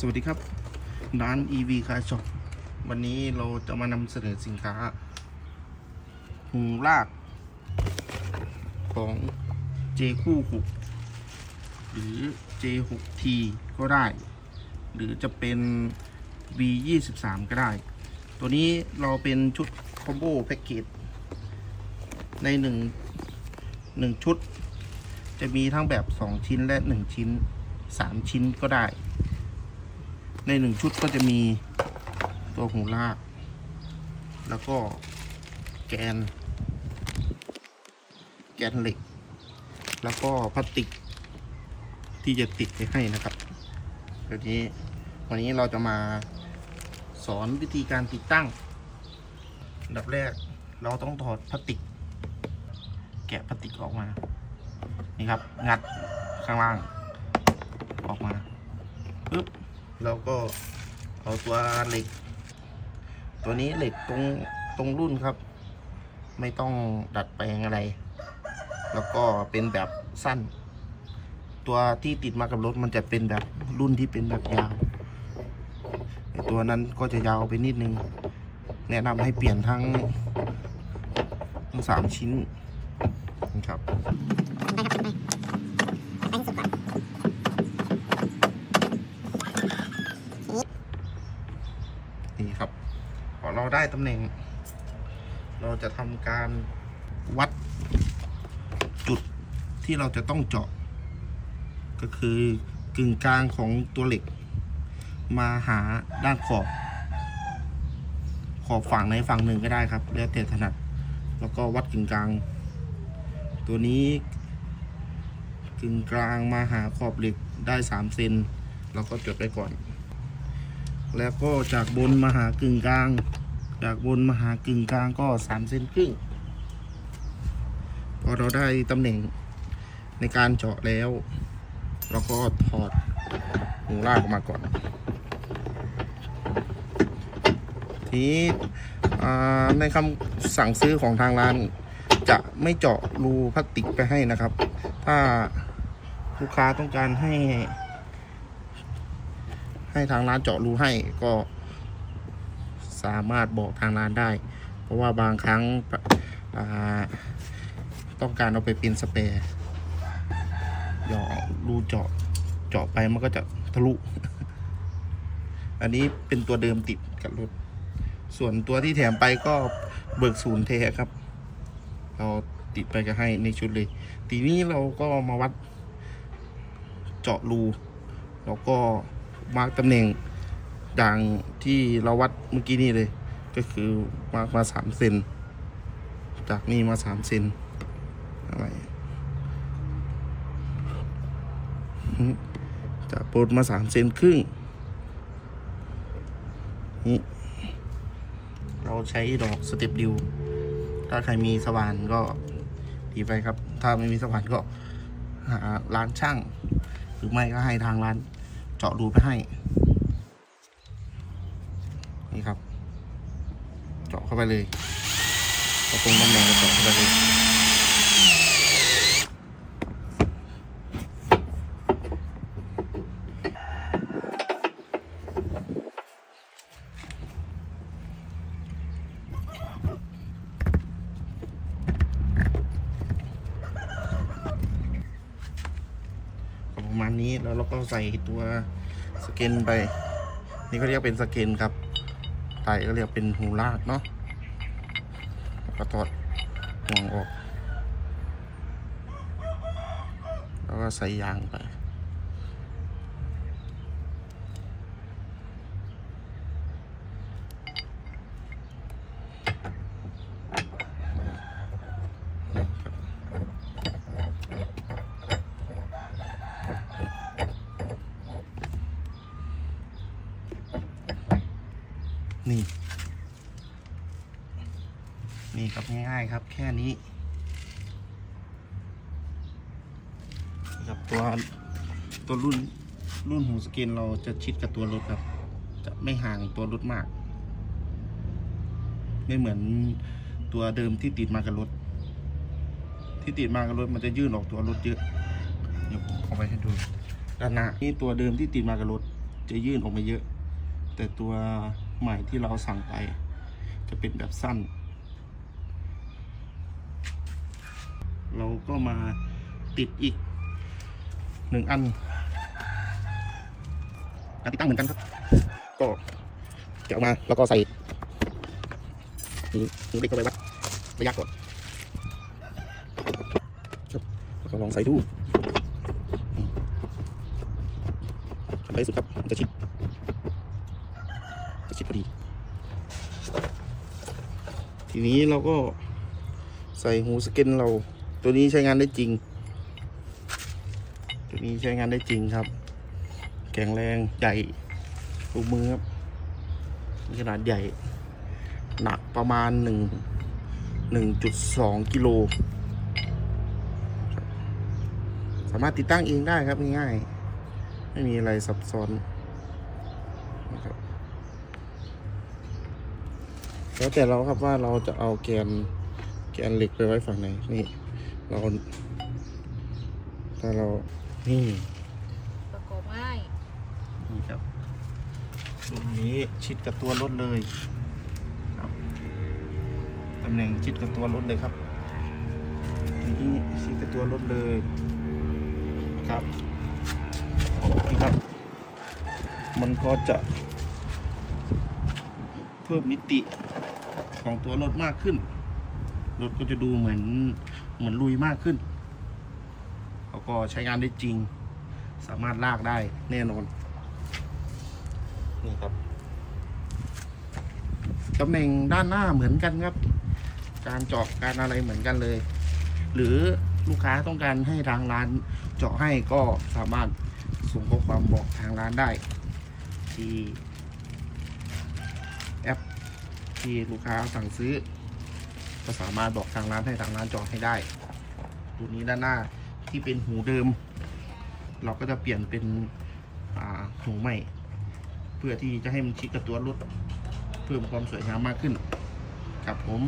สวัสดีครับ ร้าน EV Car Shop วันนี้เราจะมานำเสนอสินค้า หูลาก ของ J คู่6หรือ J 6 T ก็ได้ หรือจะเป็น V 2 3 ก็ได้ ตัวนี้เราเป็นชุดคอมโบแพ็กเกจ ในหนึ่งหนึ่งชุด จะมีทั้งแบบ 2 ชิ้นและ 1 ชิ้น 3 ชิ้นก็ได้ ในหนึ่งชุดก็จะมีตัวหูลาก แล้วก็แกน แกนเหล็ก แล้วก็พลาสติก ที่จะติดไปให้นะครับเดี๋ยวนี้วันนี้เราจะมาสอนวิธีการติดตั้งดับแรกเราต้องถอดพลาสติก แกะพลาสติกออกมา นี่ครับ งัดข้างล่างออกมาปึ๊บ เราก็เอาตัวเหล็ก ตัวนี้เหล็กตรงตรงรุ่นครับ ไม่ต้องดัดแปลงอะไร แล้วก็เป็นแบบสั้น ตัวที่ติดมากับรถมันจะเป็นแบบรุ่นที่เป็นแบบยาวตัวนั้นก็จะยาวไปนิดนึง แนะนำให้เปลี่ยนทั้งทั้งสามชิ้นนะครับ นี่ครับ พอเรา ได้ตำแหน่ง เราจะทำการวัดจุดที่เราจะต้องเจาะ ก็คือกึ่งกลางของตัวเหล็ก มาหาด้านขอบ ขอบฝั่งในฝั่งหนึ่งก็ได้ครับ แล้วแต่ถนัด แล้วก็วัดกึ่งกลาง ตัวนี้กึ่งกลางมาหาขอบเหล็กได้3เซนเราก็จดไว้ก่อน แล้วก็จากบนมาหากึ่งกลาง จากบนมาหากึ่งกลางก็สามเซนครึ่ง พอเราได้ตำแหน่งในการเจาะแล้ว เราก็ถอดหูลากออกมาก่อน ทีนี้ในคำสั่งซื้อของทางร้าน จะไม่เจาะรูพลาสติกไปให้นะครับ ถ้าลูกค้าต้องการให้ ให้ทางร้านเจาะรูให้ก็ สามารถบอกทางร้านได้ เพราะว่าบางครั้งต้องการเอาไปเป็นสเปรย์หยอรูเจาะเจาะไปมันก็จะทะลุ อันนี้เป็นตัวเดิมติดกับรถ ส่วนตัวที่แถมไปก็เบิกศูนย์เทครับ เราติดไปก็ให้ในชุดเลย ทีนี้เราก็มาวัดเจาะรู แล้วก็มาร์กตำแหน่ง ด่างที่เราวัดเมื่อกี้นี่เลย ก็คือมามาสามเซนจากนี่มาสามเซนอะไรจากโปรดมาสามเซนครึ่งนี่เราใช้ดอกสเต็ปดิว ถ้าใครมีสว่านก็ดีไปครับ ถ้าไม่มีสว่านก็หาร้านช่าง หรือไม่ก็ให้ทางร้านเจาะรูไปให้ นี่ครับ เจาะเข้าไปเลยเอาตรงตำแหน่งก็เจาะเข้าไปเลยประมาณนี้แล้วเราก็ใส่ตัวสเกนไป นี่ก็เรียกเป็นสเกนครับ ไตก็เรียกเป็นหูลากเนาะแล้วก็ถอดห่วงออก แล้วก็ใส่ยางไป นี่ นี่ครับง่ายๆครับแค่นี้ครับตัวตัวรุ่นรุ่นหูสกินเราจะชิดกับตัวรถครับ จะไม่ห่างตัวรถมาก ไม่เหมือนตัวเดิมที่ติดมากับรถ ที่ติดมากับรถมันจะยื่นออกตัวรถเยอะเดี๋ยวผมเอาไปให้ดูด้านหน้านี่ตัวเดิมที่ติดมากับรถ จะยื่นออกมาเยอะ แต่ตัว ใหม่ที่เราสั่งไป จะเป็นแบบสั้น เราก็มาติดอีกหนึ่งอันการติดตั้งเหมือนกันครับ ก็แกะออกมาแล้วก็ใส่นิ้วนิ้วเล็กเข้าไปวัดระยะก่อนครับแล้วก็ลองใส่ดูทำไปสุดครับจะชิด ชิดพอดี ทีนี้เราก็ใส่หูสเก็นเรา ตัวนี้ใช้งานได้จริง ตัวนี้ใช้งานได้จริงครับ แข็งแรงใหญ่ลูกมือครับมีขนาดใหญ่ หนักประมาณหนึ่งหนึ่งจุดสองกิโลสามารถติดตั้งเองได้ครับง่ายๆไม่มีอะไรซับซ้อนนะครับ แล้วแต่เราครับว่าเราจะเอาแกนแกนเหล็กไปไว้ฝั่งไหน นี่ เราถ้าเรานี่ประกอบง่ายนี่ครับรุ่นนี้ชิดกับตัวรถเลยครับตำแหน่งชิดกับตัวรถเลยครับนี่ชิดกับตัวรถเลยครับนี่ครับ มันก็จะเพิ่มมิติ ของตัวรถมากขึ้น รถก็จะดูเหมือนเหมือนลุยมากขึ้นแล้วก็ใช้งานได้จริง สามารถลากได้แน่นอน นี่ครับตำแหน่งด้านหน้าเหมือนกันครับ การเจาะการอะไรเหมือนกันเลย หรือลูกค้าต้องการให้ทางร้านเจาะให้ก็สามารถส่งข้อความบอกทางร้านได้ที่แอป ที่ลูกค้าสั่งซื้อ ก็สามารถบอกทางร้านให้ทางร้านจองให้ได้ ตัวนี้ด้านหน้าที่เป็นหูเดิม เราก็จะเปลี่ยนเป็นหูใหม่ เพื่อที่จะให้มันชิดกับตัวรถเพิ่มความสวยงามมากขึ้น ครับผม